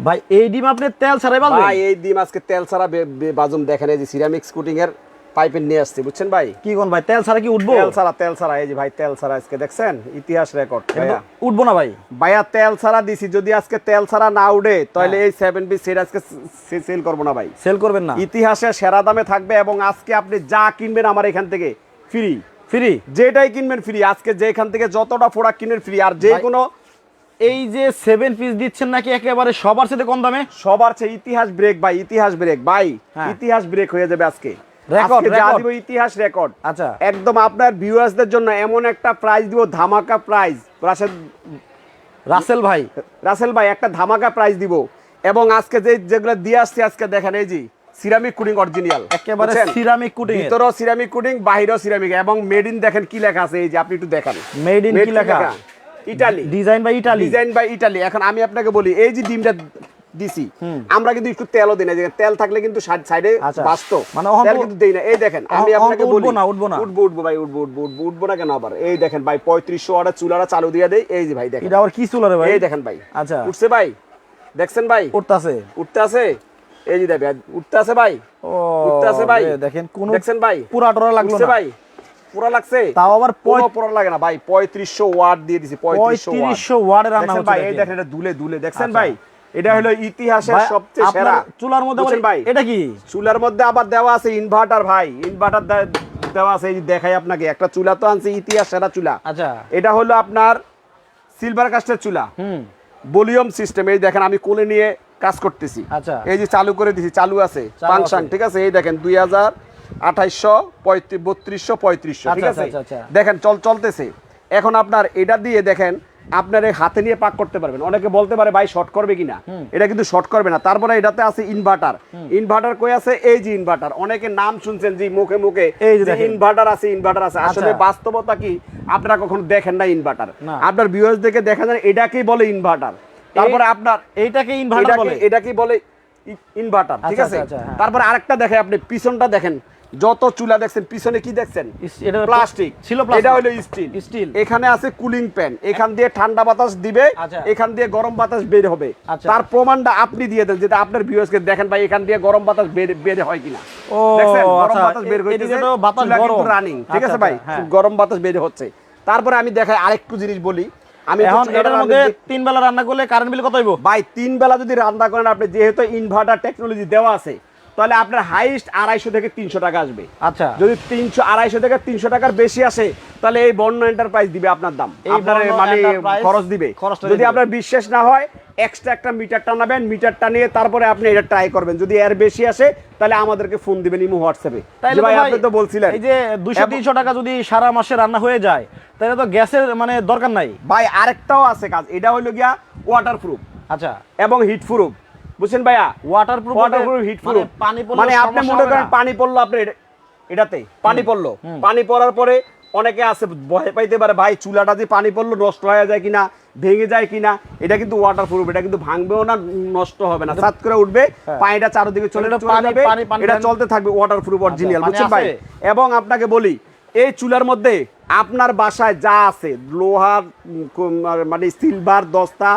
ভাই এই ডিম আপনি তেল ছাড়াই বাজবেন ভাই এই ডিম আজকে তেল ছাড়া বে- বে- বাজুম দেখেন এই যে সিরামিক্স কুটিং এর পাইপের নিয়ে আসছি বুঝছেন ভাই? কি কোন ভাই তেল ছাড়া কি উঠবো? তেল ছাড়া তেল ছাড়া এই যে ভাই তেল ছাড়া আজকে দেখছেন? ইতিহাস রেকর্ড উঠবো না ভাই। ভাইয়া তেল ছাড়া দিছি যদি আজকে তেল ছাড়া না উঠে তাহলে হ্যাঁ। এই সেভেন পিস সেট আজকে সেল করব না ভাই। সেল করবেন না। ইতিহাসে সেরা দামে থাকবে এবং আজকে আপনি যা কিনবেন আমার এখান থেকে ফ্রি ফ্রি যেটাই কিনবেন ফ্রি আজকে যেখান থেকে যতটা প্রোডাক্ট কিনবেন ফ্রি আর যে কোনো এই যে সেভেন পিস দিচ্ছেন নাকি একেবারে সবার সাথে কম দামে? সবার চেয়ে ইতিহাস ব্রেক ভাই ইতিহাস ব্রেক ভাই হ্যাঁ। ইতিহাস ব্রেক হয়ে যাবে আজকে। Record, যা দিব ইতিহাস রেকর্ড আচ্ছা। একদম আপনার ভিউয়ার্সদের জন্য এমন একটা প্রাইজ দিব ধামাকা প্রাইজ রাশেদ রাসেল ভাই। রাসেল ভাই একটা ধামাকা প্রাইজ দিব। এবং আজকে যে যেগুলো দিয়ে আসছে আজকে দেখেন এই জি সিরামিক কুডিং অরিজিনাল একেবারে সিরামিক কুটিং ভিতরেও সিরামিক কুডিং বাহিরেও সিরামিক এবং মেড ইন দেখেন কি লেখা আছে এই যে আপনি একটু দেখেন। মেড ইন কি লেখা। Italy design by Italy design by Italy এখন আমি আপনাকে বলি এই যে ডিমটা দিছি আমরা কিন্তু একটু তেলও দিই না তেল থাকলে কিন্তু সাইডে আচ্ছা। বাস্ত মানে তেল কিন্তু দেই না। এই দেখেন আমি আপনাকে বলি। উঠবো না, উঠবো না। উঠবো উঠবো ভাই উঠবো উঠবো উঠবো উঠবো না কেন আবার? এই দেখেন ভাই পঁয়ত্রিশশো অর্ডার চুলাটা চালু দিয়ে দেয় এই যে ভাই দেখেন। এটা আবার কি চুলারে ভাই? এই দেখেন ভাই। আচ্ছা। উঠছে ভাই? দেখছেন ভাই? উঠতাছে। উঠতে আছে এই যে দেখেন উঠতে ভাই? ও উঠতে ভাই? দেখেন কোন দেখছেন ভাই? পুরা টরা লাগল না। ভাই? পুরা লাগছে? তাও আবার পুরা লাগে না ভাই। ওয়াট দিয়ে দিছি ওয়াট। রান্না হচ্ছে ভাই এই দেখেন। এটা দুলে দুলে। দেখছেন আচ্ছা। ভাই এটা হলো ইতিহাসের সবচেয়ে সেরা। চুলার মধ্যে ভাই? এটা কি? চুলার মধ্যে আবার দেওয়া আছে ইনভার্টার ভাই। ইনভার্টার দেওয়া আছে এই দেখাই আপনাকে। একটা চুলা তো আনছে ইতিহাস সেরা চুলা। আচ্ছা। এটা হলো আপনার সিলভার কাস্টের চুলা। হুম। ভলিউম সিস্টেম এই দেখেন আমি কোলে নিয়ে কাজ করতেছি। আচ্ছা। এই যে চালু করে দিছি চালু আছে চালু ফাংশন আছে। ঠিক আছে? এই দেখেন দুই হাজার আঠাইশশো বত্রিশশো পঁয়ত্রিশশো ঠিক আচ্ছা, আছে? আচ্ছা, আচ্ছা। দেখেন চল চলতেছে। এখন আপনার এটা দিয়ে দেখেন আপনার এই হাতে নিয়ে পাক করতে পারবেন। অনেকে বলতে পারে ভাই শর্ট করবে কিনা? এটা কিন্তু শর্ট করবে না। তারপরে এটাতে আছে ইনভার্টার ইনভার্টার কই আছে? এই যে ইনভার্টার অনেকে নাম শুনছেন যে মুখে মুখে এই যে ইনভার্টার আছে ইনভার্টার আছে। আসলে আচ্ছা। বাস্তবতা কি? আপনারা কখনো দেখেন না ইনভার্টার আপনার ভিউয়ার্স দেখে দেখা যায় এটাকেই বলে ইনভার্টার তারপরে আপনার এইটাকে ইনভার্টার বলে? এটা কি বলে ইনভার্টার ঠিক আচ্ছা, আছে? আচ্ছা, আচ্ছা, হ্যাঁ। তারপরে আরেকটা দেখেন আপনি পিছনটা দেখেন। যত চুলা দেখছেন পিছনে কি দেখছেন? এটা প্লাস্টিক। ছিল এটা হলো স্টিল। Steel? এখানে আছে কুলিং ফ্যান এখান দিয়ে ঠান্ডা বাতাস দিবে আচ্ছা। এখান দিয়ে গরম বাতাস বের হবে। আচ্ছা। তার প্রমাণটা আপনি দিয়ে দেন যেটা আপনার ভিউয়ার্সকে দেখেন ভাই এখান দিয়ে গরম বাতাস বের বের হয় কিনা। ও, গরম আচ্ছা, বাতাস বের হইতেছে তো বাতাস গরম। রানিং ঠিক আছে ভাই? হ্যাঁ। গরম বাতাস বের হচ্ছে। তারপরে আমি দেখাই আরেকটু জিনিস বলি। আমি এখন এটার মধ্যে তিন বেলা রান্না করলে কারেন্ট বিল কত হইব? ভাই তিন বেলা যদি রান্না করেন আপনি যেহেতু ইনভার্টার টেকনোলজি দেওয়া আছে তাহলে আপনার হাইস্ট আড়াইশো থেকে তিনশো টাকা আসবে। আচ্ছা। যদি তিনশো আড়াইশো থেকে তিনশো টাকার বেশি আসে তাহলে এই বর্ণ এন্টারপ্রাইজ দিবে আপনার দাম। আপনার মানে খরচ দিবে। যদি আপনার বিশ্বাস না হয় এক্সট্রা একটা মিটার টানাবেন মিটারটা নিয়ে তারপরে আপনি এটা ট্রাই করবেন। যদি এর বেশি আসে তাহলে আমাদেরকে ফোন দিবেন ইমো হোয়াটসঅ্যাপে। তাইলে ভাই আপনি তো বলছিলেন। এই যে দুইশো এবং- তিনশো টাকা যদি সারা মাসে রান্না হয়ে যায় তাহলে তো গ্যাসের মানে দরকার নাই। ভাই আরেকটাও আছে কাজ। এটা হলো গিয়া ওয়াটার প্রুফ আচ্ছা। এবং হিট প্রুফ বুঝছেন ভাইয়া? Water proof water proof heat proof পানি পড়লে মানে আপনি মনে করেন পানি পড়ল আপনি এটাতে পানি পড়ল। পানি পড়ার পরে অনেকে আছে ভয় পাইতে পারে ভাই চুলাটা যে পানি পড়ল নষ্ট হয়ে যায় কিনা ভেঙে যায় কিনা এটা কিন্তু ওয়াটার প্রুফ এটা কিন্তু ভাঙবেও না নষ্ট হবে না। সাত করে উঠবে পানিটা চারদিকে চলে যাবে এটা চলতে থাকবে ওয়াটার প্রুফ অরিজিনাল বুঝছেন ভাই? এবং আপনাকে বলি এই চুলার মধ্যে আপনার বাসায় যা আছে লোহার মানে সিলভার দস্তা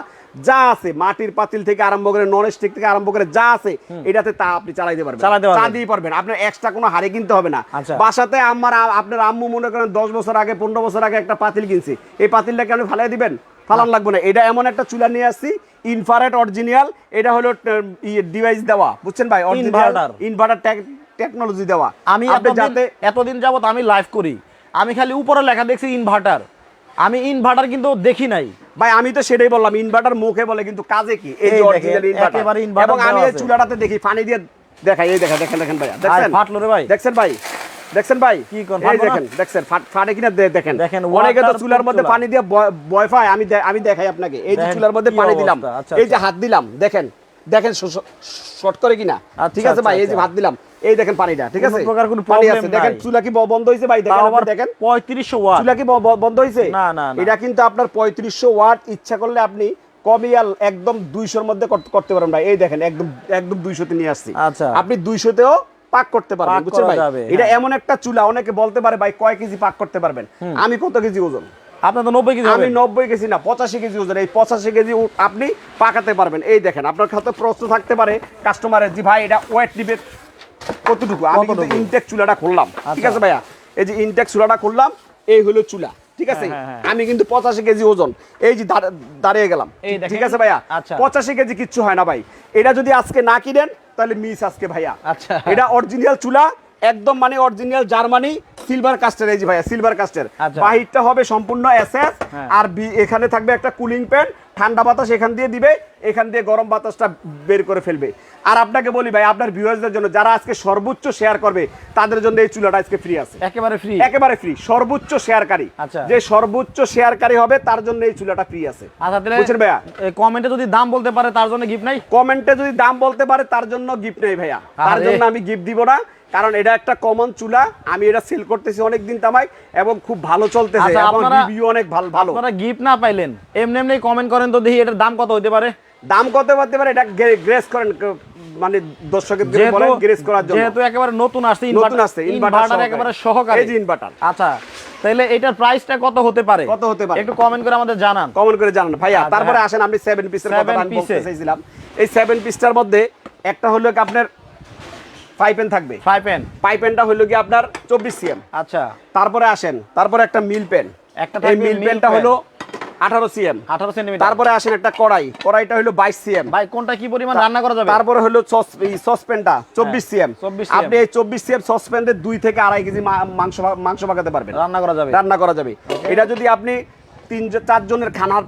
যা আছে মাটির পাতিল থেকে আরম্ভ করে নন স্টিক থেকে আরম্ভ করে যা আছে এটাতে তা আপনি চালাইতে পারবেন। চালাতে পারবেন। আপনার এক্সট্রা কোনো হারে কিনতে হবে না। আচ্ছা। বাসাতে আমার আপনার আম্মু মনে করেন দশ বছর আগে পনেরো বছর আগে একটা পাতিল কিনছে। এই পাতিলটাকে আপনি ফালাই দিবেন? ফালান লাগবে না। এটা এমন একটা চুলা নিয়ে আসছি ইনফারেট অরিজিনাল এটা হলো ডিভাইস দেওয়া। বুঝছেন ভাই? Inverter। ইনভার্টার টেকনোলজি দেওয়া। আমি আপনি যাতে এতদিন যাবত আমি লাইভ করি। আমি খালি উপরে লেখা দেখছি ইনভার্টার আমি ইনভার্টার কিন্তু দেখি নাই। ভাই আমি তো সেটাই বললাম ইনভার্টার মুখে বলে কিন্তু কাজে কি? এই অরিজিনাল ইনভার্টার এবং আমি এই চুলাটাতে দেখি পানি দিয়ে দেখাই এই দেখেন দেখেন দেখেন ভাইয়া দেখছেন? ফাটলো রে ভাই। দেখছেন ভাই? দেখছেন ভাই? কি এই ফাটবো দেখেন দেখছেন ফাটে কিনা দেখেন। দেখেন, অনেকে তো চুলার মধ্যে পানি দিয়ে পায় আমি আমি দেখাই আপনাকে। এই যে চুলার মধ্যে পানি দিলাম আচ্ছা, এই যে আচ্ছা। হাত দিলাম দেখেন? দেখেন শর্ট করে কিনা? আচ্ছা, ঠিক আছে ভাই এই যে আচ্ছা, হাত দিলাম। এই দেখেন পানিটা ঠিক আছে? প্রকার কোনো পানি আছে। দেখেন চুলা কি বন্ধ হয়েছে ভাই? দেখেন আবার দেখেন। পঁয়ত্রিশশো ওয়াট। চুলা কি বন্ধ হয়েছে না, না। এটা কিন্তু আপনার পঁয়ত্রিশশো ওয়াট। ইচ্ছা করলে আপনি কমিয়াল একদম দুইশোর মধ্যে কর- করতে পারেন ভাই। এই দেখেন একদম একদম দুইশোতে নিয়ে আসছি। আচ্ছা। আপনি দুইশোতেও পাক করতে পারবেন বুঝছেন ভাই? এটা হ্যাঁ। এমন একটা চুলা অনেকে বলতে পারে ভাই কয় কেজি পাক করতে পারবেন? আমি কত কেজি ওজন? আপনার তো নব্বই কেজি আমি নব্বই কেজি না পঁচাশি কেজি ওজন। এই পঁচাশি কেজি আপনি পাকাতে পারবেন। এই দেখেন আপনার কাছে প্রশ্ন থাকতে পারে কাস্টমারের জি ভাই এটা ওয়েট নিবে কতটুকু? আমি কিন্তু ইনটেক চুলাটা খুললাম। ঠিক আচ্ছা। আছে ভাইয়া? এই যে ইনটেক চুলাটা খুললাম এই হলো চুলা। ঠিক আছে? হ্যাঁ, হ্যাঁ, আমি কিন্তু পঁচাশি কেজি ওজন। এই যে দাঁড়িয়ে গেলাম। ঠিক আছে ভাইয়া? আচ্ছা। পঁচাশি কেজি কিচ্ছু হয় না ভাই। এটা যদি আজকে না কিনেন তাহলে মিস আজকে ভাইয়া। আচ্ছা। এটা অরিজিনাল চুলা একদম মানে অরিজিনাল জার্মানি সিলভার কাস্টের এই যে ভাইয়া সিলভার কাস্টের আচ্ছা। বাহিরটা হবে সম্পূর্ণ এসএস হ্যাঁ। আর এখানে থাকবে একটা কুলিং প্যান ঠান্ডা বাতাস এখান দিয়ে দিবে এখান দিয়ে গরম বাতাসটা বের করে ফেলবে। আর আপনাকে বলি ভাই আপনার ভিউয়ার্সদের জন্য যারা আজকে সর্বোচ্চ শেয়ার করবে তাদের জন্য এই চুলাটা আজকে ফ্রি আছে। একেবারে ফ্রি একেবারে ফ্রি সর্বোচ্চ শেয়ারকারী আচ্ছা। যে সর্বোচ্চ শেয়ারকারী হবে তার জন্য এই চুলাটা ফ্রি আছে। বুঝছেন ভাইয়া? কমেন্টে যদি দাম বলতে পারে তার জন্য গিফট নাই? কমেন্টে যদি দাম বলতে পারে তার জন্য গিফট নেই ভাইয়া। তার জন্য আমি গিফট দিব না। কারণ এটা একটা কমন চুলা আমি এটা সেল করতেছি অনেক দিন তামাই এবং খুব ভালো চলতেছে। আচ্ছা, এবং রিভিউ অনেক ভালো ভালো। আপনারা গিফট না পাইলেন এমনি এমনি কমেন্ট করেন তো দেখি এটার দাম কত হতে পারে। দাম কত পারতে পারে এটা গ্রেস করেন মানে দর্শকের যেহেতু বলেন গ্রেস করার জন্য। যেহেতু একেবারে নতুন আসছে নতুন আসছে ইনভার্টার একেবারে সহকারে। এই যে ইনভার্টার আচ্ছা তাহলে এটার প্রাইসটা কত হতে পারে? কত হতে পারে? একটু কমেন্ট করে আমাদের জানান। কমন করে জানান। ভাইয়া আচ্ছা, তারপরে হ্যাঁ। আসেন আপনি সেভেন পিসের কথা আমি বলতে চাইছিলাম। এই সেভেন পিসটার মধ্যে একটা হলো আপনার পাইপেন থাকবে। ফ্রাই প্যান পাইপেনটা হলো কি আপনার চব্বিশ সিএম আচ্ছা। তারপরে আসেন তারপরে একটা মিল পেন একটা এই মিল পেনটা হলো আঠারো সিএম আঠারো সেন্টিমিটার তারপরে আসেন একটা কড়াই। কড়াইটা হলো বাইশ সিএম ভাই কোনটা কি পরিমাণ রান্না করা যাবে? তারপরে হলো সসপ্যানটা চব্বিশ সিএম 24 cm আপনি এই চব্বিশ সিএম সসপ্যান দিয়ে দুই থেকে আড়াই কেজি মাংস মাংস পাকাতে পারবেন। রান্না করা যাবে। রান্না করা যাবে। এটা যদি আপনি তিন চারজনের খানার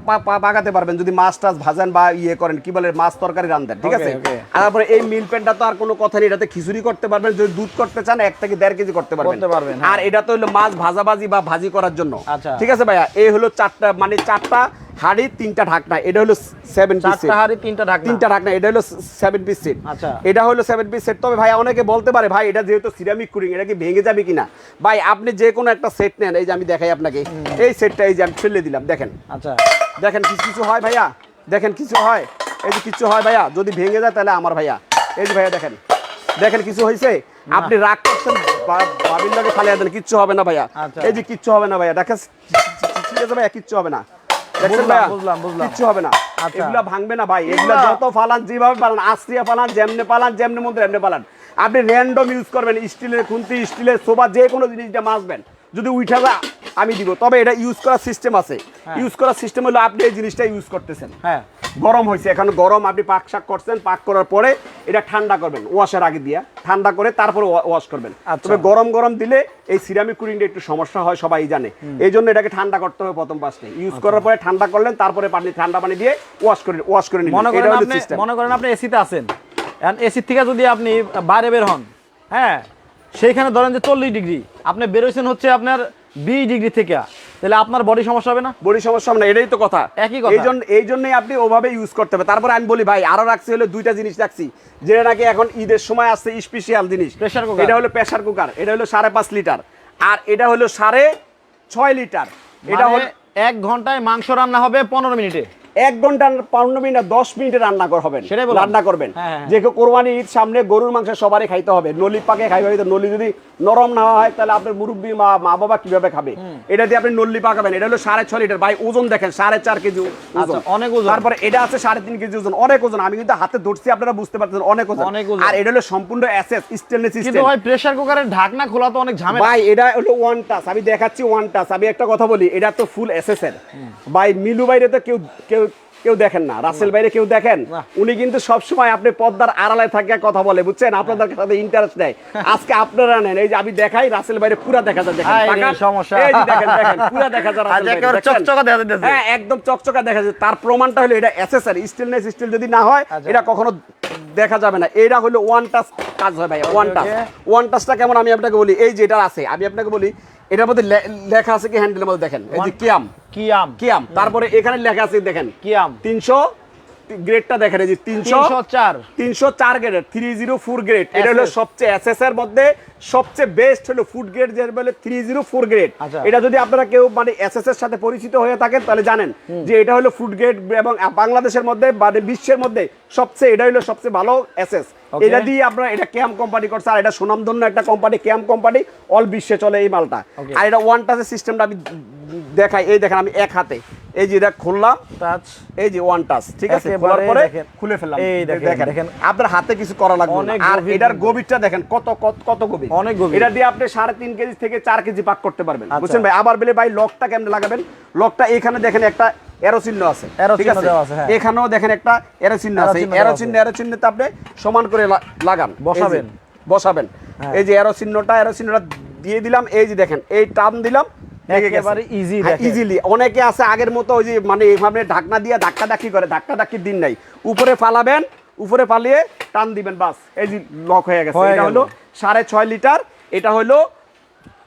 পাকাতে পারবেন যদি মাছ টাছ ভাজেন বা ইয়ে করেন কি বলে মাছ তরকারি রান্ধেন ঠিক আছে? আর তারপরে এই মিল প্যানটা তো আর কোনো কথা নেই এটাতে খিচুড়ি করতে পারবেন যদি দুধ করতে চান এক থেকে দেড় কেজি করতে পারবেন। করতে পারবেন, হ্যাঁ। আর এটা তো হলো মাছ ভাজাভাজি বা ভাজি করার জন্য। আচ্ছা। ঠিক আছে ভাইয়া? এই হলো চারটা মানে চারটা হাড়ি তিনটা ঢাকনা এটা হলো সেভেন পিস চারটা হাড়ি তিনটা ঢাকনা। তিনটা ঢাকনা এটা হলো সেভেন পিস সেট আচ্ছা। এটা হলো সেভেন পিস সেট তবে ভাই অনেকে বলতে পারে ভাই এটা যেহেতু সিরামিক কুরিং এটা কি ভেঙে যাবে কিনা? ভাই আপনি যে কোনো একটা সেট নেন এই যে আমি দেখাই আপনাকে। এই সেটটা এই যে আমি ফেলে দিলাম দেখেন। আচ্ছা। দেখেন কিছু কিছু হয় ভাইয়া? দেখেন কিছু হয়? এই যে কিছু হয় ভাইয়া? যদি ভেঙে যায় তাহলে আমার ভাইয়া। এই যে ভাইয়া দেখেন। দেখেন কিছু হয়েছে আপনি রাগ করছেন বা- বাবির ফালিয়ে দেন কিচ্ছু হবে না ভাইয়া। আচ্ছা। এই যে কিচ্ছু হবে না ভাইয়া দেখেন ঠিক আছে ভাইয়া কিচ্ছু হবে না। বুঝলাম, বুঝলাম, বুঝলাম। কিচ্ছু হবে না। আচ্ছা। এগুলা ভাঙবে না ভাই। এগুলা এগুলা- যত ফালান যেভাবে পালান আস্ত্রিয়া পালান যেমনে পালান যেমনে মধ্যে এমনি পালান। আপনি র্যান্ডম ইউজ করবেন স্টিলের খুন্তি স্টিলের সোফা যে কোনো জিনিসটা মাসবেন যদি উঠে যা আমি দিব। তবে এটা ইউজ করার সিস্টেম আছে। ইউজ করার সিস্টেম হলো আপনি এই জিনিসটা ইউজ করতেছেন। হ্যাঁ। গরম হয়েছে। এখন গরম আপনি পাক শাক করছেন পাক করার পরে এটা ঠান্ডা করবেন ওয়াশের আগে দিয়া। ঠান্ডা করে তারপরে ওয়াশ করবেন। আচ্ছা। তবে গরম গরম দিলে এই সিরামিক কুলিংটা একটু সমস্যা হয় সবাই জানে। এই জন্য এটাকে ঠান্ডা করতে হবে প্রথম পাশে ইউজ করার পরে ঠান্ডা করলেন তারপরে পানি ঠান্ডা পানি দিয়ে ওয়াশ করে ওয়াশ করে নিলেন। মনে এটা করেন হলো সিস্টেম মনে করেন আপনি এসিতে আছেন। এসি থেকে যদি আপনি বাইরে বের হন হ্যাঁ সেইখানে ধরেন যে চল্লিশ ডিগ্রি আপনি বেরোইছেন হচ্ছে আপনার বিশ ডিগ্রি থেকে। তাহলে আপনার বডি সমস্যা হবে না? বডি সমস্যা হবে না এটাই তো কথা। একই কথা। এই জন্য এই জন্যই আপনি ওভাবে ইউজ করতে হবে। তারপর আমি বলি ভাই আরও রাখছি হলো দুইটা জিনিস রাখছি যেটা নাকি এখন ঈদের সময় আসছে স্পেশাল জিনিস। প্রেসার কুকার এটা হলো প্রেসার কুকার এটা হলো সাড়ে পাঁচ লিটার আর এটা হলো সাড়ে ছয় লিটার এটা এটা হলো এক ঘন্টায় মাংস রান্না হবে পনেরো মিনিটে। এক ঘণ্টা পনেরো মিনিট দশ মিনিটে রান্না কর হবেন। রান্না করবেন। হ্যাঁ, হ্যাঁ। যে কোরবানি ঈদ সামনে গরুর মাংস সবারই খাইতে হবে। নলি পাকে খাইবে হয়তো নলি যদি নরম না হয় তাহলে আপনার মুরব্বী মা মা বাবা কীভাবে খাবে? এটা দিয়ে আপনি নল্লি পাকাবেন এটা হলো সাড়ে ছয় লিটার। ভাই ওজন দেখেন সাড়ে চার কেজি ওজন। আচ্ছা, অনেক ওজন। তারপরে এটা আছে সাড়ে তিন কেজি ওজন। অনেক ওজন। আমি কিন্তু হাতে ধরছি আপনারা বুঝতে পারছেন অনেক ওজন। অনেক ওজন। আর এটা হলো সম্পূর্ণ অ্যাসেস স্টেনলেস কিন্তু স্টিল ভাই প্রেসার কুকারের ঢাকনা খোলা তো অনেক ঝামেলা। ভাই এটা হলো ওয়ান টাচ আমি দেখাচ্ছি ওয়ান টাচ আমি একটা কথা বলি এটা তো ফুল এসএসএর ভাই মিলু বাইরে তো কেউ কেউ কেউ দেখেন না। রাসেল বাইরে কেউ দেখেন? উনি কিন্তু সবসময় আপনি পদ্মার আড়ালে থাকে কথা বলে বুঝছেন? আপনাদের সাথে ইন্টারেস্ট নেয় আজকে আপনারা নেন। এই যে আমি দেখাই রাসেল বাইরে পুরা দেখা যায়। দেখেন হায় সমস্যা। এই যে দেখেন দেখেন পুরা দেখা যায় চকচকা দেখা যাইতেছে। হ্যাঁ একদম চকচকা দেখা যায়। তার প্রমাণটা হলো এটা এসএসআর স্টিলনেস স্টিল যদি না হয় আচ্ছা। এটা কখনো দেখা যাবে না। এটা হলো ওয়ান টাচ কাজ হয় ভাই ওয়ান টাচ. ওয়ান টাচটা কেমন আমি আপনাকে বলি? এই যে এটা আছে আমি আপনাকে বলি এটার মধ্যে লেখা আছে কি হ্যান্ডেলের মধ্যে দেখেন। এই যে One- কিয়াম। কিয়াম। তারপরে এখানে লেখা আছে দেখেন। কি আম তিনশো গ্রেডটা দেখেন এই যে তিনশো চার। তিনশো চার grade three zero four grade এটা হলো সবচেয়ে এসএস এর মধ্যে সবচেয়ে বেস্ট হলো ফুড গ্রেড যে বলে থ্রি জিরো ফোর গ্রেড। এটা যদি আপনারা কেউ মানে এসএস এর সাথে পরিচিত হয়ে থাকেন তাহলে জানেন যে এটা হলো ফুড গ্রেড এবং বাংলাদেশের মধ্যে মানে বিশ্বের মধ্যে সবচেয়ে এটা হলো সবচেয়ে ভালো এসএস এটা দিয়ে আপনারা এটা ক্যাম কোম্পানি করছে আর এটা সুনামধন্য একটা কোম্পানি ক্যাম কোম্পানি অল বিশ্বে চলে এই মালটা। আর এটা ওয়ান টাচের সিস্টেমটা আমি দেখাই এই দেখেন আমি এক হাতে। এই যে এটা খুললাম টাচ এই যে ওয়ান টাচ ঠিক আছে? খোলার পরে খুলে ফেললাম। এই দেখেন, দেখেন। আপনার হাতে কিছু করা লাগবে না। আর এটার গভীরটা দেখেন কত কত কত গভীর। অনেক গভীর। এটা দিয়ে আপনি সাড়ে তিন কেজি থেকে চার কেজি পাক করতে পারবেন। আচ্ছা। বুঝছেন ভাই? আবার বেলে ভাই লকটা কেমনে লাগাবেন? লকটা এখানে দেখেন একটা এরো চিহ্ন আছে। ঠিক আছে? হ্যাঁ। এখানেও দেখেন একটা এরো চিহ্ন আছে। চিহ্ন এরো দেওয়া চিহ্ন এরো চিহ্নতে আপনি সমান করে লাগান। বসাবেন। বসাবেন। হ্যাঁ। এই যে এরো চিহ্নটা এরো চিহ্নটা দিয়ে দিলাম। এই যে দেখেন এই টান দিলাম একেবারে easy হ্যাঁ, অনেকে আছে আগের মতো ওই যে মানে এইভাবে ঢাকনা দিয়ে ধাক্কা ধাক্কি করে ধাক্কা ধাক্কির দিন নাই। উপরে ফালাবেন উপরে ফালিয়ে টান দিবেন বাস। এই যে লক হয়ে গেছে। এটা হলো সাড়ে ছয় লিটার। এটা হলো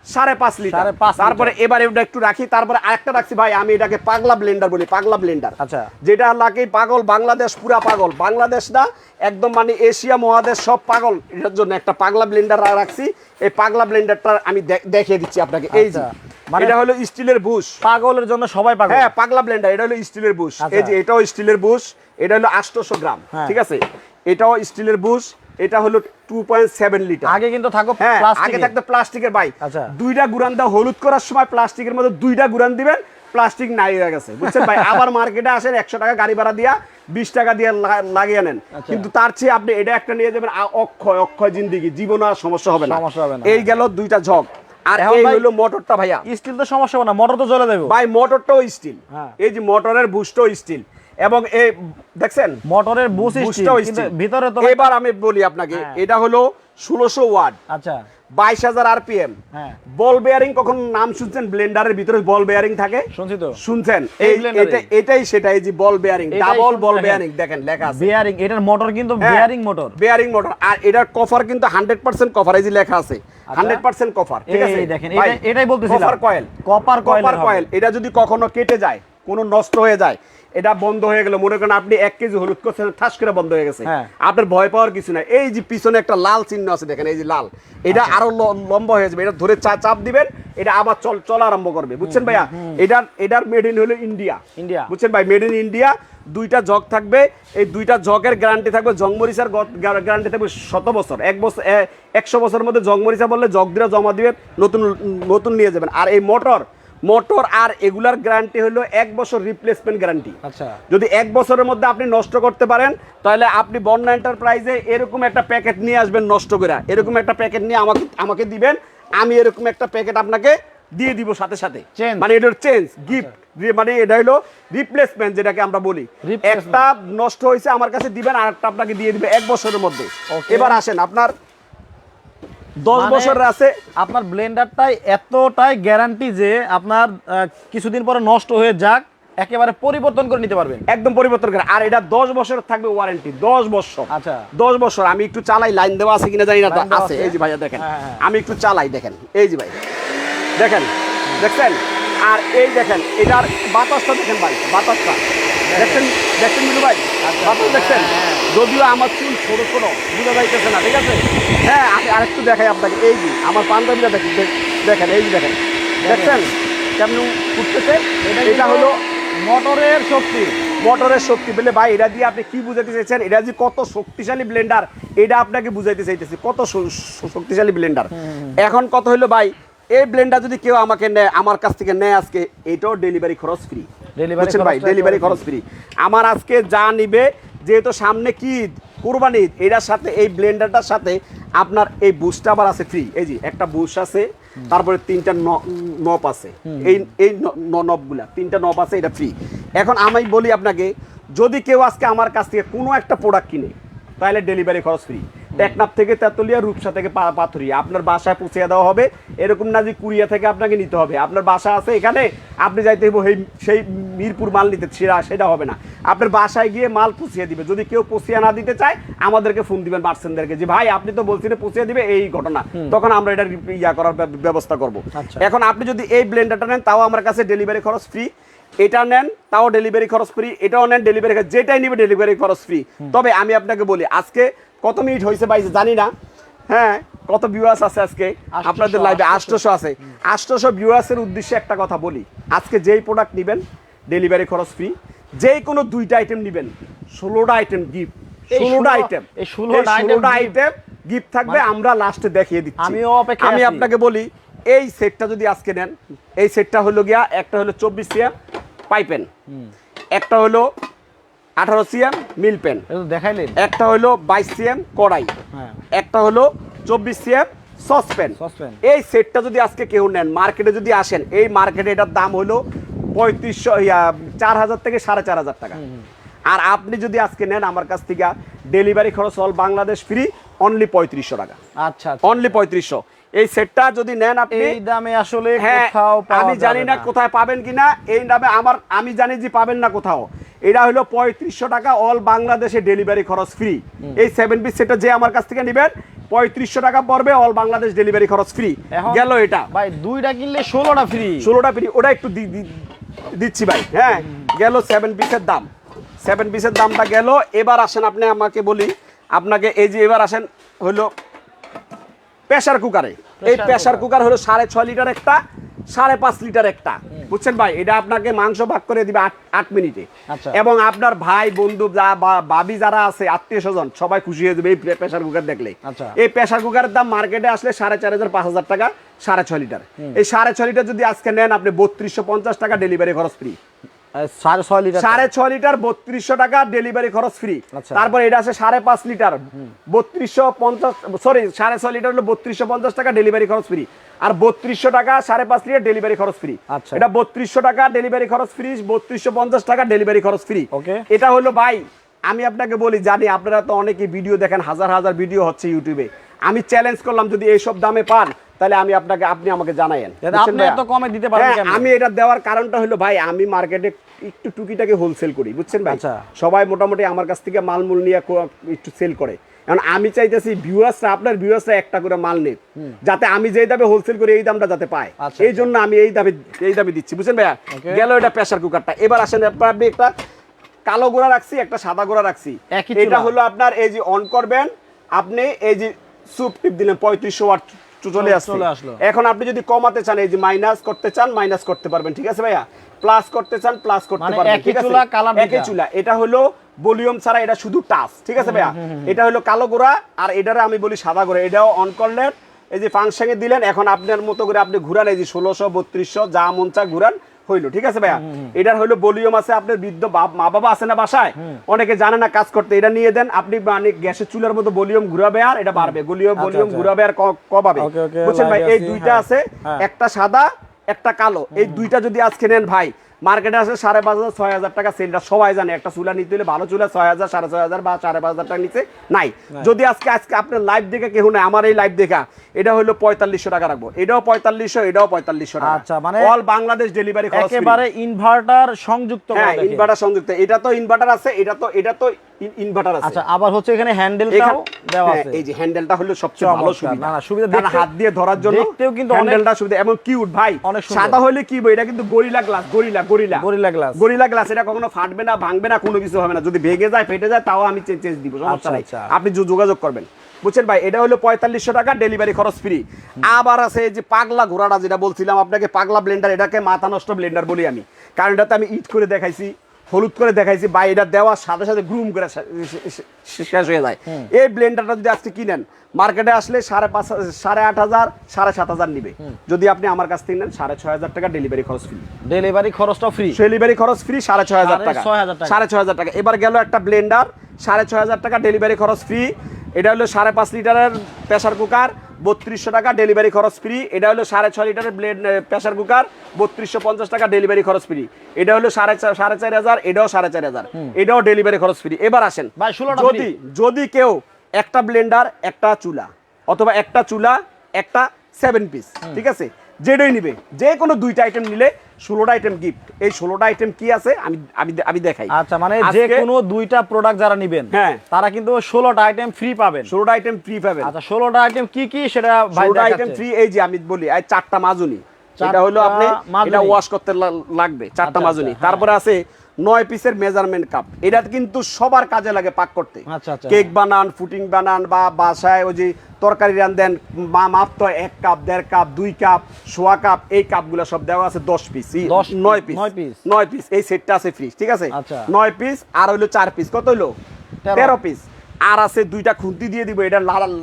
সাড়ে পাঁচ লিটার। তারপরে এবার এটা একটু রাখি তারপরে আরেকটা রাখছি ভাই আমি এটাকে পাগলা ব্লেন্ডার বলি পাগলা ব্লেন্ডার আচ্ছা। যেটা লাগে পাগল বাংলাদেশ পুরা পাগল। বাংলাদেশ না একদম মানে এশিয়া মহাদেশ সব পাগল। এটার জন্য একটা পাগলা ব্লেন্ডার রাখছি। এই পাগলা ব্লেন্ডারটা আমি দেখিয়ে দিচ্ছি আপনাকে। এই যে আচ্ছা। মানে- এটা হলো স্টিলের বুশ। পাগলের জন্য সবাই পাগল। হ্যাঁ পাগলা ব্লেন্ডার এটা হলো স্টিলের বুশ। আচ্ছা। এই যে এটাও স্টিলের বুশ এটা হলো আটশোশো গ্রাম। হ্যাঁ। ঠিক আছে? এটাও স্টিলের বুশ। এটা হলো টু পয়েন্ট সেভেন লিটার আগে কিন্তু থাকো হ্যাঁ প্লাস্টিক আগে থাকতো প্লাস্টিকের বাইক আচ্ছা। দুইটা গুরান হলুদ করার সময় প্লাস্টিকের মধ্যে দুইটা গুরান দিবেন প্লাস্টিক নাই হয়ে গেছে। বুঝছেন ভাই? আবার মার্কেটে আসেন একশো টাকা গাড়ি ভাড়া দিয়া বিশ টাকা দিয়ে লাগিয়ে নেন। আচ্ছা। কিন্তু তার চেয়ে আপনি এটা একটা নিয়ে যাবেন অক্ষয় অক্ষয় জিন্দিগি। জীবন আর সমস্যা হবে না। সমস্যা হবে না। এই গেল দুইটা ঝক আর এই হলো মোটরটা ভাইয়া। স্টিল তো সমস্যা হবে না মোটর তো জ্বলে দেবো। ভাই মোটরটাও স্টিল হ্যাঁ। এই যে মোটরের বুস্টও স্টিল এবং এই দেখছেন? মোটরের বুস ভিতরে তো এবার আমি বলি আপনাকে হ্যাঁ। এটা হলো ষোলোশো ওয়াট। আচ্ছা। বাইশ হাজার আরপিএম। হ্যাঁ। বল বেয়ারিং কখন নাম শুনছেন? ব্লেন্ডারের ভিতরে বল বেয়ারিং থাকে? শুনছি তো। শুনছেন? এটাই সেটা এই যে বল বেয়ারিং ডাবল বল হ্যাঁ। বেয়ারিং দেখেন লেখা আছে। বিয়ারিং এটার মোটর কিন্তু বেয়ারিং মোটর বেয়ারিং মোটর আর এটার কভার কিন্তু হান্ড্রেড পার্সেন্ট কভার এই যে লেখা আছে। হান্ড্রেড পার্সেন্ট কভার ঠিক আছে? আচ্ছা। দেখেন, এটাই- বলতেছিলাম। কভার কয়েল কপার এর কয়েল এটা যদি কখনো কেটে যায় কোনো নষ্ট হয়ে যায় এটা বন্ধ হয়ে গেল। মনে করেন আপনি এক কেজি হলুদ করছেন ঠাস করে বন্ধ হয়ে গেছে। হ্যাঁ। আপনার ভয় পাওয়ার কিছু নাই। এই যে পিছনে একটা লাল চিহ্ন আছে দেখেন এই যে লাল। এটা আচ্ছা। আরও লম্বা হয়ে যাবে। এটা ধরে চাপ দিবেন এটা আবার চল চলা আরম্ভ করবে। বুঝছেন ভাইয়া? এটার এটার মেড ইন হলো ইন্ডিয়া ইন্ডিয়া বুঝছেন ভাই? মেড ইন ইন্ডিয়া দুইটা জগ থাকবে। এই দুইটা জগের গ্যারান্টি থাকবে। জংমরিচার গ্যারান্টি থাকবে শত বছর। এক বছর একশো বছরের মধ্যে জংমরিচা বললে জগ দিয়ে জমা দিবেন নতুন নতুন নিয়ে যাবেন। আর এই মোটর মোটর আর এগুলার গ্যারান্টি হলো এক বছর রিপ্লেসমেন্ট গ্যারান্টি আচ্ছা। যদি এক বছরের মধ্যে আপনি নষ্ট করতে পারেন তাহলে আপনি বন্যা এন্টারপ্রাইজে এরকম একটা প্যাকেট নিয়ে আসবেন নষ্ট করে। এরকম একটা প্যাকেট নিয়ে আমাকে আমাকে দিবেন আমি এরকম একটা প্যাকেট আপনাকে দিয়ে দিব সাথে সাথে. মানে এটার চেঞ্জ গিফট মানে এটা হলো রিপ্লেসমেন্ট যেটাকে আমরা বলি. একটা নষ্ট হয়েছে আমার কাছে দিবেন আর একটা আপনাকে দিয়ে দিবে এক বছরের মধ্যে. এবার আসেন আপনার দশ মানে- বছরের আছে। আপনার ব্লেন্ডারটাই এতটাই গ্যারান্টি যে আপনার কিছুদিন পরে নষ্ট হয়ে যাক একেবারে পরিবর্তন করে নিতে পারবেন। একদম পরিবর্তন করে। আর এটা দশ বছর থাকবে ওয়ারেন্টি দশ বছর। আচ্ছা। দশ বছর। আমি একটু চালাই লাইন দেওয়া আছে কিনা জানি না তো আছে? এই যে ভাইয়া দেখেন। হ্যাঁ, হ্যাঁ। আমি একটু চালাই দেখেন। এই যে ভাই। দেখেন দেখছেন? আর এই দেখেন এটার বাতাসটা দেখেন ভাই বাতাসটা। দেখছেন দেখছেন মিলু ভাই? বাতাস দেখছেন? হ্যাঁ, হ্যাঁ। যদিও আমার চুল ছোট ছোট বুঝা যাইতেছে না ঠিক আছে? হ্যাঁ আমি আরেকটু দেখাই আপনাকে এই যে আমার পাঞ্জাবিটা দেখেন দেখেন এই যে দেখেন। দেখছেন? কেমন উঠতেছে? এটা হলো মোটরের শক্তি। মোটরের শক্তি বলে ভাই? এটা দিয়ে আপনি কি বুঝাতে চাইছেন? এটা যে কত শক্তিশালী ব্লেন্ডার এটা আপনাকে বুঝাইতে চাইতেছি কত শক্তিশালী ব্লেন্ডার এখন কত হলো ভাই এই ব্লেন্ডার যদি কেউ আমাকে নেয় আমার কাছ থেকে নেয় আজকে এটাও ডেলিভারি খরচ ফ্রি বুঝছেন ভাই? ডেলিভারি খরচ ফ্রি আমার আজকে যা নিবে যেহেতু সামনে কি কুরবানি ঈদ, এটার সাথে এই ব্লেন্ডারটার সাথে আপনার এই বুস্টটা আবার আছে ফ্রি এই যে একটা বুশ আছে তারপরে তিনটা নব আছে। এই এই নবগুলা তিনটা নব আছে এটা ফ্রি এখন আমি বলি আপনাকে যদি কেউ আজকে আমার কাছ থেকে কোনো একটা প্রোডাক্ট কিনে তাহলে ডেলিভারি খরচ ফ্রি টেকনাফ থেকে তেতুলিয়া রূপসা থেকে পা- পাথুরিয়া আপনার বাসায় পৌঁছে দেওয়া হবে। এরকম না যে কুরিয়া থেকে আপনাকে নিতে হবে। আপনার বাসা আছে এখানে আপনি যাইতে হইব সেই মিরপুর মাল নিতে। সেটা সেটা হবে না। আপনার বাসায় গিয়ে মাল পুষিয়ে দিবে। যদি কেউ পুষিয়ে না দিতে চায় আমাদেরকে ফোন দিবেন পার্সেনদেরকে যে ভাই আপনি তো বলছিলেন পুষিয়ে দিবে এই ঘটনা। তখন আমরা এটা ইয়া করার ব্যবস্থা করব। আচ্ছা। এখন আপনি যদি এই ব্লেন্ডারটা নেন তাও আমার কাছে ডেলিভারি খরচ ফ্রি এটা নেন তাও ডেলিভারি খরচ ফ্রি এটাও নেন ডেলিভারি যেটাই নিবে ডেলিভারি খরচ ফ্রি তবে আমি আপনাকে বলি আজকে কত মিনিট হয়েছে ভাই জানি না। হ্যাঁ কত ভিউয়ার্স আছে আজকে? আপনাদের লাইভে আটশোশো আছে। আটশোশো ভিউয়ার্সের উদ্দেশ্যে একটা কথা বলি আজকে যেই প্রোডাক্ট নেবেন ডেলিভারি খরচ ফ্রি যেই কোনো দুইটা আইটেম নেবেন ষোলোটা আইটেম গিফট ষোলোটা আইটেম ষোলোটা আইটেম গিফট থাকবে আমরা লাস্টে দেখিয়ে দিচ্ছি। আমি আপনাকে বলি এই সেটটা যদি আজকে নেন এই সেটটা হলো গিয়া একটা হলো চব্বিশ সিএম পাইপেন একটা হলো আঠারো সিএম মিল পেন দেখাইলেন। একটা হলো বাইশ সিএম কড়াই হ্যাঁ। একটা হলো চব্বিশ সিএম সসপ্যান। এই সেটটা যদি আজকে কেউ নেন মার্কেটে যদি আসেন এই মার্কেটে এটার দাম হলো পঁয়ত্রিশশো ইয়া, চার হাজার থেকে সাড়ে চার হাজার টাকা। আর আপনি যদি আজকে নেন আমার কাছ থেকে ডেলিভারি খরচ অল বাংলাদেশ ফ্রি অনলি পঁয়ত্রিশশো টাকা। আচ্ছা আচ্ছা। অনলি পঁয়ত্রিশশো। এই সেটটা যদি নেন আপনি এই দামে আসলে হ্যাঁ কোথাও আমি জানি না কোথায় পাবেন কিনা এই নামে আমার আমি জানি যে পাবেন না কোথাও। এটা হলো পঁয়ত্রিশশো টাকা অল বাংলাদেশে ডেলিভারি খরচ ফ্রি এই সেভেন পিস সেটটা যে আমার কাছ থেকে নেবেন পঁয়ত্রিশশো টাকা পড়বে অল বাংলাদেশ ডেলিভারি খরচ ফ্রি গেল এটা। ভাই দুইটা কিনলে ষোলোটা ফ্রি ষোলোটা ফ্রি ওটা একটু দিচ্ছি ভাই হ্যাঁ। গেল সেভেন পিসের দাম। সেভেন পিসের দামটা গেল। এবার আসেন আপনি আমাকে বলি আপনাকে এই যে এবার আসেন হলো প্রেসার কুকারে। এই প্রেসার কুকার। হলো সাড়ে ছয় লিটার একটা সাড়ে পাঁচ লিটার একটা। বুঝছেন ভাই? এটা আপনাকে মাংস ভাগ করে দিবে আট মিনিটে। আচ্ছা। এবং আপনার ভাই বন্ধু যা বা- ভাবি যারা আছে আত্মীয় স্বজন সবাই খুশি হয়ে যাবে এই প্রেসার কুকার দেখলে। আচ্ছা। এই প্রেসার কুকারের দাম মার্কেটে আসলে সাড়ে চার হাজার পাঁচ হাজার টাকা সাড়ে ছয় লিটার। এই সাড়ে ছয় লিটার যদি আজকে নেন আপনি বত্রিশশো পঞ্চাশ টাকা ডেলিভারি খরচ ফ্রি সাড়ে ছয় লিটার সাড়ে ছয় লিটার বত্রিশশো টাকা ডেলিভারি খরচ ফ্রি আচ্ছা। তারপর এটা আছে সাড়ে পাঁচ লিটার। বত্রিশশো পঞ্চাশ সরি সাড়ে ছয় লিটার হলো বত্রিশশো পঞ্চাশ টাকা ডেলিভারি খরচ ফ্রি আর বত্রিশশো টাকা সাড়ে পাঁচ লিটার ডেলিভারি খরচ ফ্রি আচ্ছা। এটা বত্রিশশো টাকা ডেলিভারি খরচ ফ্রি বত্রিশশো পঞ্চাশ টাকা ডেলিভারি খরচ ফ্রি এটা হলো ভাই আমি আপনাকে বলি জানি আপনারা তো অনেকে ভিডিও দেখেন হাজার হাজার ভিডিও হচ্ছে ইউটিউবে আমি চ্যালেঞ্জ করলাম যদি এইসব দামে পান তাহলে আমি আপনাকে আপনি আমাকে জানায়েন। আপনি এত কমে দিতে পারবেন হ্যাঁ, কেমনে? আমি এটা দেওয়ার কারণটা হলো ভাই আমি মার্কেটে একটু টুকিটাকে হোলসেল করি বুঝছেন ভাই? আচ্ছা। সবাই মোটামুটি আমার কাছ থেকে মালমূল নিয়ে একটু সেল করে। কারণ আমি চাইতেছি ভিউয়ার্সরা আপনার ভিউয়ার্সরা একটা করে মাল নেই যাতে আমি যেই দামে হোলসেল করি এই দামটা যাতে পায়। আচ্ছা, এই জন্য আমি এই দামে এই দামে দিচ্ছি বুঝছেন ভাইয়া? গেল এটা প্রেসার কুকারটা এবার আসেন আপনি একটা কালো গোড়া রাখছি একটা সাদা গোড়া রাখছি। এটা হলো আপনার এই যে অন করবেন আপনি এই যে সুপ টিপ দিলেন পঁয়ত্রিশশো ওয়াট চলে আসলো। এখন আপনি যদি কমাতে চান এই যে মাইনাস করতে চান মাইনাস করতে পারবেন ঠিক আছে ভাইয়া? প্লাস করতে চান প্লাস করতে মানে পারবেন ঠিক আছে? একই চুলা। এটা হলো ভলিউম ছাড়া এটা শুধু টাচ ঠিক আছে ভাইয়া? এটা হলো কালো গোড়া আর এটারে আমি বলি সাদা গোড়া। এটাও অন করলেন। এই যে ফাংশনে দিলেন এখন আপনার মতো করে আপনি ঘুরান এই যে ষোলোশো বত্রিশশো যা মন চা ঘুরান। হইল ঠিক আছে ভাইয়া? এটার হইল ভলিউম আছে আপনার বৃদ্ধ মা বাবা আছে না বাসায়? অনেকে জানে না কাজ করতে এটা নিয়ে দেন আপনি মানে গ্যাসের চুলার মতো ভলিউম ঘুরাবে আর এটা বাড়বে। গলিও বলিউম ভলিউম আচ্ছা। ঘুরাবে আর ক- কমাবে। বুঝছেন ভাই? এই দুইটা হ্যাঁ। আছে হ্যাঁ। একটা সাদা একটা কালো। এই দুইটা যদি আজকে নেন ভাই মার্কেটে আসে সাড়ে পাঁচ হাজার ছয় হাজার টাকা সেলটা সবাই জানে। একটা চুলা নিতে হলে ভালো চুলা ছয় হাজার সাড়ে ছয় হাজার বা সাড়ে পাঁচ হাজার টাকা নিচে নাই। যদি আজকে আজকে আপনার লাইভ দেখে কেউ নাই আমার এই লাইভ দেখা এটা হলো পঁয়তাল্লিশশো টাকা রাখব। এটাও পঁয়তাল্লিশশো এটাও পঁয়তাল্লিশশো টাকা। আচ্ছা, মানে অল বাংলাদেশ ডেলিভারি। একেবারে ইনভার্টার সংযুক্ত হ্যাঁ ইনভার্টার সংযুক্ত। এটা তো ইনভার্টার আছে এটা তো এটা তো ইনভার্টার আছে। আচ্ছা আবার হচ্ছে এখানে হ্যান্ডেলটাও দেওয়া হ্যাঁ, আছে। এই যে হ্যান্ডেলটা হলো সবচেয়ে ভালো সুবিধা। না, না, সুবিধা দেখতে- হাত দিয়ে ধরার জন্য দেখতেও কিন্তু হ্যান্ডেলটা সুবিধা। এবং কিউট ভাই অনেক সাদা হলে কি এটা কিন্তু gorilla glass gorilla gorilla gorilla glass. Gorilla glass এটা কখনো ফাটবে না ভাঙবে না কোনো কিছু হবে না। যদি ভেঙে যায় ফেটে যায় তাও আমি চেঞ্জ দিব সমস্যা আচ্ছা, নাই। আচ্ছা। আপনি যোগাযোগ করবেন। বুঝছেন ভাই এটা হলো পঁয়তাল্লিশশো টাকা ডেলিভারি খরচ ফ্রি আবার আছে যে পাগলা ঘোড়াটা যেটা বলছিলাম আপনাকে পাগলা ব্লেন্ডার এটাকে মাথা নষ্ট ব্লেন্ডার বলি আমি। কারণ এটাতে আমি ইট করে দেখাইছি। হলুদ করে দেখাইছি বা এটা দেওয়ার সাথে সাথে গ্রুম করে শেষ হয়ে যায়। এই ব্লেন্ডারটা যদি আজকে কিনেন মার্কেটে আসলে সাড়ে পাঁচ সাড়ে আট হাজার সাড়ে সাত হাজার নিবে। যদি আপনি আমার কাছ থেকে নেন সাড়ে ছয় হাজার টাকা ডেলিভারি খরচ ফ্রি ডেলিভারি খরচটা ফ্রি ডেলিভারি খরচ ফ্রি সাড়ে ছয় হাজার টাকা। সাড়ে ছয় হাজার টাকা। এবার গেল একটা ব্লেন্ডার সাড়ে ছয় হাজার টাকা ডেলিভারি খরচ ফ্রি এটা হলো সাড়ে পাঁচ লিটারের প্রেশার কুকার বত্রিশশো টাকা ডেলিভারি খরচ ফ্রি। এটা হলো সাড়ে ছয় লিটারের ব্লেড প্রেশার কুকার বত্রিশশো পঞ্চাশ টাকা ডেলিভারি খরচ ফ্রি। এটা হলো সাড়ে সাড়ে চার হাজার এটাও সাড়ে চার হাজার। এটাও ডেলিভারি খরচ ফ্রি। এবার আসেন যদি যদি কেউ একটা ব্লেন্ডার একটা চুলা অথবা একটা চুলা একটা সেভেন পিস ঠিক আছে? যেটাই নিবে যে কোনো দুইটা আইটেম নিলে ষোলোটা আইটেম গিফট এই ষোলোটা আইটেম কি আছে? আমি আমি আমি দেখাই। আচ্ছা মানে যে কোনো দুইটা প্রোডাক্ট যারা নিবেন হ্যাঁ। তারা কিন্তু ষোলোটা আইটেম ফ্রি পাবেন। ষোলোটা আইটেম ফ্রি পাবেন। আচ্ছা ষোলোটা আইটেম কি কি সেটা ষোলোটা আইটেম ফ্রি এই যে আমি বলি এই চারটা মাজুনি। এটা হলো আপনি এটা ওয়াশ করতে লাগবে চারটা মাজুনি। আচ্ছা, তারপরে আছে নয় পিসের মেজারমেন্ট কাপ এটা কিন্তু সবার কাজে লাগে পাক করতে। আচ্ছা, আচ্ছা। কেক বানান ফুটিং বানান বা বাসায় ওই যে তরকারি রান্ধেন মা তো এক কাপ দেড় কাপ দুই কাপ সোয়া কাপ এই কাপগুলো সব দেওয়া আছে দশ পিস নয় পিস নয় পিস এই সেটটা আছে ফ্রি ঠিক আছে? আচ্ছা। নয় পিস আর হইল চার পিস কত হইল? তেরো। পিস আর আছে দুইটা খুন্তি দিয়ে দিব এটা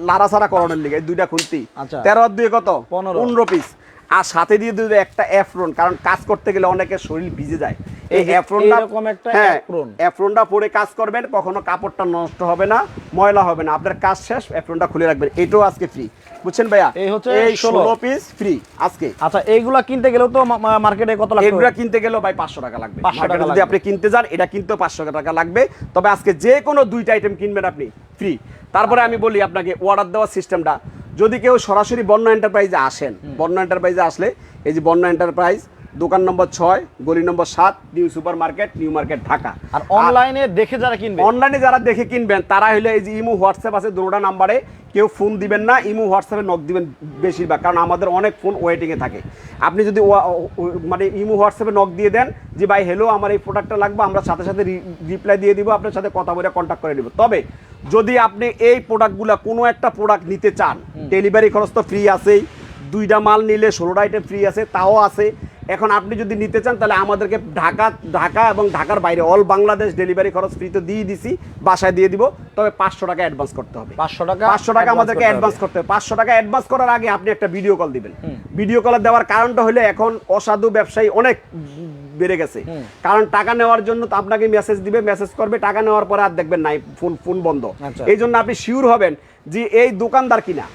লাড়া সারা করানোর লিগে দুইটা খুন্তি। তেরো আর দুই কত? পনেরো। পনেরো পিস আর সাথে দিয়ে দিবে একটা অ্যাফ্রন কারণ কাজ করতে গেলে অনেকের শরীর ভিজে যায়। এই অ্যাফ্রনটা এইরকম একটা apron। অ্যাফ্রনটা পরে কাজ করবেন কখনো কাপড়টা নষ্ট হবে না ময়লা হবে না। আপনার কাজ শেষ অ্যাফ্রনটা খুলে রাখবেন। এটাও আজকে ফ্রি বুঝছেন ভাইয়া? এই হচ্ছে এই 16 ষোলো পিস ফ্রি আজকে। আচ্ছা এইগুলা কিনতে গেলেও তো মার্কেটে কত লাগবে এগুলা কিনতে গেলেও ভাই পাঁচশো টাকা লাগবে। 500 মার্কেটে যদি আপনি কিনতে যান এটা কিনতেও পাঁচশো টাকা লাগবে। তবে আজকে যে কোনো দুইটা আইটেম কিনবেন আপনি ফ্রি তারপরে আমি বলি আপনাকে অর্ডার দেওয়ার সিস্টেমটা যদি কেউ সরাসরি বন্য এন্টারপ্রাইজে আসেন বন্য এন্টারপ্রাইজে আসলে এই যে বন্য এন্টারপ্রাইজ দোকান নম্বর ছয় গলি নম্বর সাত New Super Market New Market Dhaka. আর অনলাইনে দেখে যারা কিনবে। অনলাইনে যারা দেখে কিনবেন তারা হলে এই যে ইমো হোয়াটসঅ্যাপ আছে দুটোটা নাম্বারে কেউ ফোন দিবেন না ইমো হোয়াটসঅ্যাপে নক দিবেন বেশিরভাগ কারণ আমাদের অনেক ফোন ওয়েটিংয়ে থাকে। আপনি যদি মানে ইমো হোয়াটসঅ্যাপে নক দিয়ে দেন যে ভাই হ্যালো আমার এই প্রোডাক্টটা লাগবে আমরা সাথে সাথে রিপ্লাই দিয়ে দিব আপনার সাথে কথা বলে কন্ট্যাক্ট করে দিব তবে যদি আপনি এই প্রোডাক্টগুলো কোনো একটা প্রোডাক্ট নিতে চান ডেলিভারি খরচ তো ফ্রি আছেই দুইটা মাল নিলে ষোলোটা আইটেম ফ্রি আছে তাও আছে এখন আপনি যদি নিতে চান তাহলে আমাদেরকে ঢাকা ঢাকা এবং ঢাকার বাইরে অল বাংলাদেশ ডেলিভারি খরচ ফ্রি তো দিয়ে দিছি বাসায় দিয়ে দিব। তবে পাঁচশো টাকা অ্যাডভান্স করতে হবে। 500 টাকা পাঁচশো টাকা আমাদেরকে অ্যাডভান্স করতে হবে। পাঁচশো টাকা অ্যাডভান্স করার আগে আপনি একটা ভিডিও কল দিবেন। ভিডিও কল দেওয়ার কারণটা হলে এখন অসাধু ব্যবসায়ী অনেক বেড়ে গেছে। কারণ টাকা নেওয়ার জন্য তো আপনাকে মেসেজ দিবে মেসেজ করবে টাকা নেওয়ার পরে আর দেখবেন নাই ফোন ফোন বন্ধ। আচ্ছা। এই জন্য আপনি শিওর হবেন যে এই দোকানদার কিনা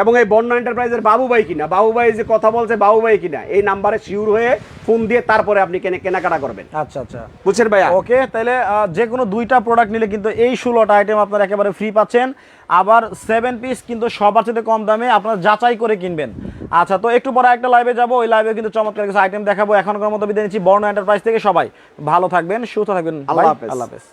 এবং এই বন্য এন্টারপ্রাইজের বাবুভাই কিনা বাবুভাই যে কথা বলছে বাবুভাই কিনা এই নাম্বারে শিওর হয়ে ফোন দিয়ে তারপরে আপনি কেনে কেনাকাটা করবেন। আচ্ছা আচ্ছা। বুঝছেন ভাইয়া? ওকে তাহলে যে কোনো দুইটা প্রোডাক্ট নিলে কিন্তু এই ষোলোটা আইটেম আপনারা একেবারে ফ্রি পাচ্ছেন। আবার সেভেন পিস কিন্তু সবার সাথে কম দামে আপনারা যাচাই করে কিনবেন। আচ্ছা তো একটু পরে একটা লাইভে যাব ওই লাইভে কিন্তু চমৎকার কিছু আইটেম দেখাবো। এখনকার মতো বিদায় নিচ্ছি বর্ণ এন্টারপ্রাইজ থেকে সবাই। ভালো থাকবেন সুস্থ থাকবেন আল্লাহ. হাফেজ। আল্লাহ হাফেজ।